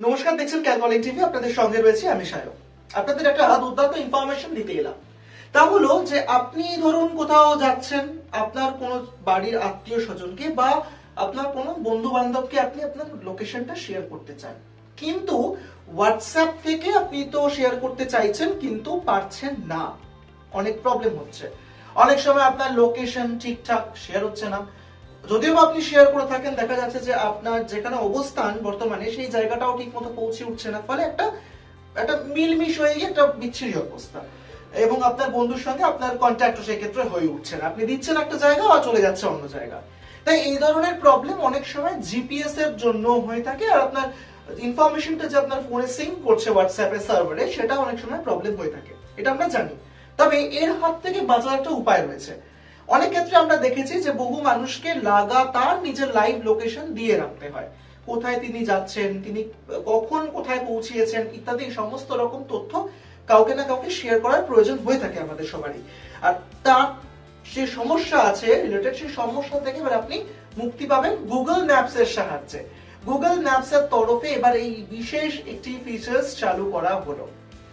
নমস্কার, দেখছেন ক্যালকলিং টিভি আপনাদের সঙ্গে রয়েছে আমি সায়ক আপনাদের একটা দুর্দান্ত ইনফরমেশন দিতে এলাম। তা হলো যে আপনি ধরুন কোথাও যাচ্ছেন, আপনার কোনো বাড়ির আত্মীয় স্বজনকে বা আপনার কোনো বন্ধু বান্ধবকে আপনি আপনার লোকেশনটা শেয়ার করতে চান। কিন্তু হোয়াটসঅ্যাপ থেকে আপনি তো শেয়ার করতে চাইছেন, কিন্তু পারছেন না। অনেক প্রবলেম হচ্ছে। অনেক সময় আপনার লোকেশন ঠিকঠাক শেয়ার হচ্ছে না। যদিও আপনি শেয়ার করে থাকেন, দেখা যাচ্ছে যে আপনার যেখানে অবস্থান বর্তমানে, সেই জায়গাটাও ঠিক মতো পৌঁছে উঠছে না। ফলে একটা একটা মিলমিশ হয়ে গিয়ে একটা বিচ্ছিরি অবস্থা। এবং আপনার বন্ধুর সঙ্গে আপনার কন্ট্যাক্ট সেই ক্ষেত্রে হয়ে উঠছে না। আপনি দিচ্ছেন একটা জায়গা আর চলে যাচ্ছে অন্য জায়গা। তাই এই ধরনের প্রবলেম অনেক সময় জিপিএস এর জন্য হয়ে থাকে। আর আপনার ইনফরমেশনটা যে আপনার ফোনে সিঙ্ক করছে হোয়াটসঅ্যাপের সার্ভারে সেটা অনেক সময় প্রবলেম হয়ে থাকে। এটা আমরা জানি। তবে এর হাত থেকে বাঁচার একটা উপায় রয়েছে। অনেক ক্ষেত্রে আমরা দেখেছি যে বহু মানুষকে লাগাতার নিজের লাইভ লোকেশন দিয়ে রাখতে হয়। কোথায় তিনি যাচ্ছেন, তিনি কখন কোথায় পৌঁছিয়েছেন ইত্যাদি সমস্ত রকম তথ্য কাউকে না কাউকে শেয়ার করার প্রয়োজন হয়ে থাকে আমাদের সবারই। আর তার যে সমস্যা আছে রিলেটেড সেই সমস্যা থেকে এবার আপনি মুক্তি পাবেন গুগল ম্যাপস এর সাহায্যে। গুগল ম্যাপস এর তরফে এবার এই বিশেষ একটি ফিচার্স চালু করা হলো।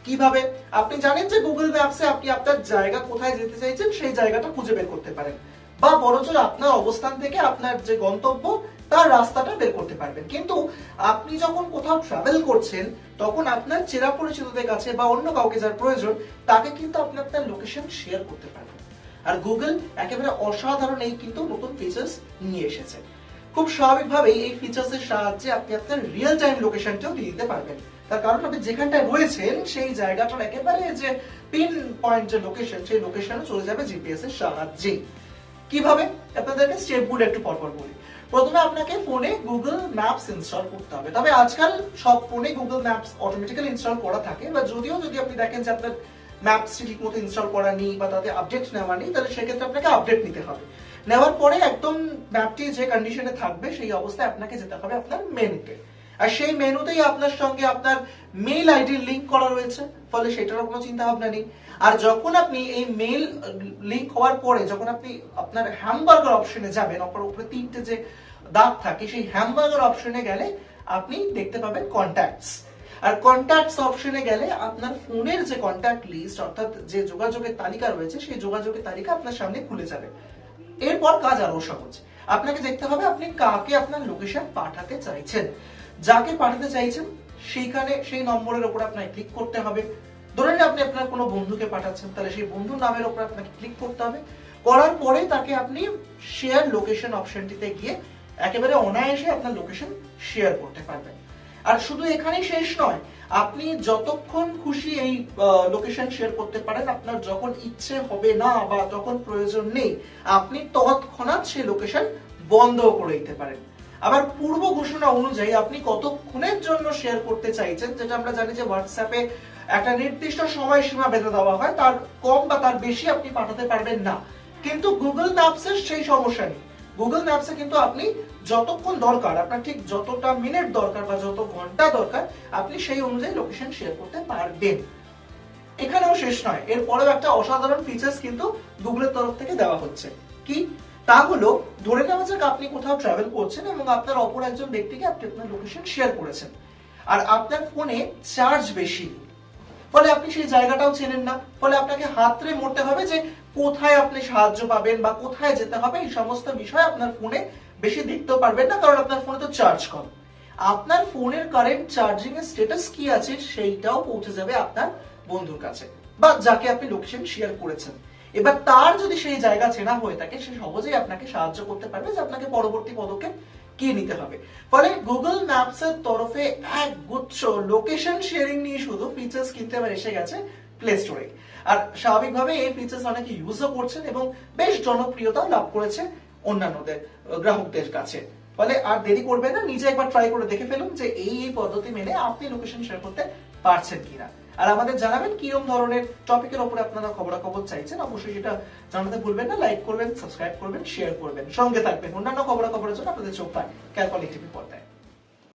কীভাবে? আপনি জানেন যে গুগল ম্যাপসে আপনি আপনার জায়গা কোথায় যেতে চাইছেন, সেই জায়গাটা খুঁজে বের করতে পারেন। বা বরঞ্চ আপনার অবস্থান থেকে আপনার যে গন্তব্য, তার রাস্তাটা বের করতে পারবেন। কিন্তু আপনি যখন কোথাও ট্রাভেল করছেন, তখন আপনার চেরা পরিচিতদের কাছে বা অন্য কাউকে যার প্রয়োজন, তাকে কিন্তু আপনি আপনার লোকেশন শেয়ার করতে পারবেন। আর গুগল একেবারে অসাধারণ এই কিন্তু নতুন ফিচার্স নিয়ে এসেছে। খুব স্বাভাবিকভাবেই এই ফিচার্সের সাহায্যে আপনি আপনার রিয়েল টাইম লোকেশনটাও দিয়ে দিতে পারবেন। তার কারণ আপনি যেখানটায় রয়েছেন, সেই জায়গাটার একেবারে যে পিন পয়েন্ট যে লোকেশন সেই লোকেশনে চলে যাবে জিপিএস এর সাহায্যে। কীভাবে? আপনাদেরকে স্টেপগুলো একটু পরপর বলি। প্রথমে আপনাকে ফোনে গুগল ম্যাপস ইনস্টল করতে হবে। তবে আজকাল সব ফোনে গুগল ম্যাপস অটোমেটিক্যালি ইনস্টল করা থাকে, বা যদিও যদি আপনি দেখেন যে আপনার ম্যাপসটি ঠিক মতো ইনস্টল করা নেই, বা তাতে আপডেট নেওয়া নেই, তাহলে সেক্ষেত্রে আপনাকে আপডেট নিতে হবে। নেওয়ার পরে একদম ম্যাপটি যে কন্ডিশনে থাকবে, সেই অবস্থায় আপনাকে যেতে হবে আপনার মেনুতে আর সেই মেনুতেই আপনার সঙ্গে আপনার মেইল আইডির লিংক করা রয়েছে, ফলে সেটারও কোনো চিন্তা ভাবনা নেই। আর যখন আপনি এই মেইল লিংক হওয়ার পরে যখন আপনি আপনার হ্যামবার্গার অপশনে যাবেন, অপর উপরে তিনটে যে দাগ থাকে, সেই হ্যামবার্গার অপশনে গেলে আপনি দেখতে পাবেন কন্ট্যাক্টস আর কন্ট্যাক্টস অপশনে গেলে আপনার ফোনের যে কন্ট্যাক্ট লিস্ট অর্থাৎ যে যোগাযোগের তালিকা রয়েছে, সেই যোগাযোগের তালিকা আপনার সামনে খুলে যাবে। এরপর কাজ আরও সহজ। আপনাকে দেখতে হবে আপনি কাকে আপনার লোকেশন পাঠাতে চাইছেন। যাকে পাঠাতে চাইছেন, সেইখানে সেই নম্বরের উপর আপনাকে ক্লিক করতে হবে। ধরে নিন আপনি আপনার কোনো বন্ধুকে পাঠাচ্ছেন, তাহলে সেই বন্ধুর নামের উপর আপনাকে ক্লিক করতে হবে। করার পরে তাকে আপনি শেয়ার লোকেশন অপশনটিতে গিয়ে একেবারে অনায়াসে আপনার লোকেশন শেয়ার করতে পারবেন। আর শুধু এখানেই শেষ নয়, আপনি যতক্ষণ খুশি এই লোকেশন শেয়ার করতে পারেন, আপনার যখন ইচ্ছে হবে না বা যখন প্রয়োজন নেই, আপনি তৎক্ষণাৎ সেই লোকেশন বন্ধ করে দিতে পারেন। আবার পূর্ব ঘোষণা অনুযায়ী আপনি কতক্ষণের জন্য শেয়ার করতে চাইছেন, যেটা আমরা জানি যে হোয়াটসঅ্যাপে একটা নির্দিষ্ট সময়সীমা বেঁধে দেওয়া হয়, তার কম বা তার বেশি আপনি পাঠাতে পারবেন না। কিন্তু গুগল ম্যাপসের সেই সমস্যা নেই। গুগল ম্যাপসে কিন্তু আপনি যতক্ষণ দরকার, আপনার ঠিক যতটা মিনিট দরকার বা যত ঘণ্টা দরকার, আপনি সেই অনুযায়ী লোকেশন শেয়ার করতে পারবেন। এখানেও শেষ নয়, এরপরেও একটা অসাধারণ ফিচার্স কিন্তু গুগলের তরফ থেকে দেওয়া হচ্ছে। কি? তা হলো, ধরে নেওয়া যাক আপনি কোথাও ট্রাভেল করছেন এবং আপনার অপর একজন ব্যক্তিকে আপনি আপনার লোকেশন শেয়ার করেছেন। আর আপনার ফোনে চার্জ বেশি। ফলে আপনি সেই জায়গাটাও চেনেন না। ফলে আপনাকে হাতরে মরতে হবে যে কোথায় আপনি সাহায্য পাবেন বা কোথায় যেতে হবে, এই সমস্ত বিষয় আপনার ফোনে বেশি দেখতেও পারবেন না, কারণ আপনার ফোনে তো চার্জ কম। আপনার ফোনের কারেন্ট চার্জিং এর স্ট্যাটাস কি আছে, সেইটাও পৌঁছে যাবে আপনার বন্ধুর কাছে বা যাকে আপনি লোকেশন শেয়ার করেছেন। এবার তার যদি সেই জায়গা চেনা হয়ে থাকে, সে সহজেই আপনাকে সাহায্য করতে পারবে যে আপনাকে পরবর্তী পদক্ষেপ কি নিতে হবে। ফলে গুগল ম্যাপস এর তরফে এক গুচ্ছ লোকেশন শেয়ারিং নিয়ে শুধু ফিচার্স কিন্তু এবার এসে গেছে প্লে স্টোরে আর স্বাভাবিকভাবে এই ফিচার্স অনেকে ইউজও করছেন এবং বেশ জনপ্রিয়তা লাভ করেছে অন্যান্যদের, গ্রাহকদের কাছে। ফলে আর দেরি করবে না, নিজে একবার ট্রাই করে দেখে ফেলুন যে এই এই পদ্ধতি মেনে আপনি লোকেশন শেয়ার করতে পারছেন কিনা। আর আমাদের জানাবেন কিরম ধরনের টপিকের উপরে আপনারা খবরাখবর চাইছেন, অবশ্যই সেটা জানাতে ভুলবেন না লাইক করবেন সাবস্ক্রাইব করবেন শেয়ার করবেন। সঙ্গে থাকবেন। অন্যান্য খবরাখবরের জন্য আপনাদের চোখ পায় ক্যালকলিটিভি পর্দায়